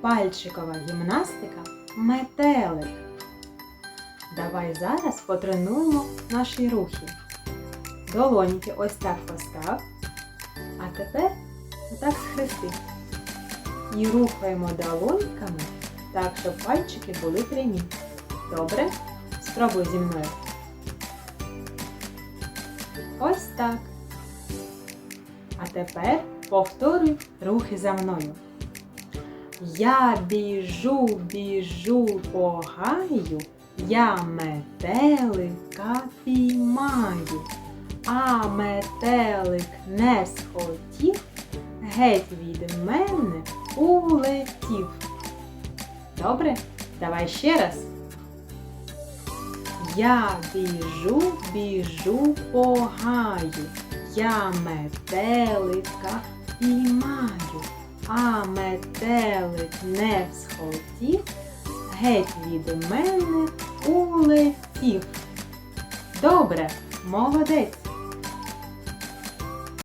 пальчикова гімнастика метелик. Давай зараз потренуємо наші рухи. Долоньки ось так постав. А тепер отак схрести. І рухаємо долоньками так, щоб пальчики були прямі. Добре? Спробуй зі мною. Ось так. А тепер повторюй рухи за мною. Я біжу, біжу по гаю, я метелика піймаю, а метелик не схотів, геть від мене улетів. Добре? Давай ще раз. Я біжу, біжу по гаю, я метелика піймаю, а метелик не схотів, геть від мене улетів. Добре, молодець.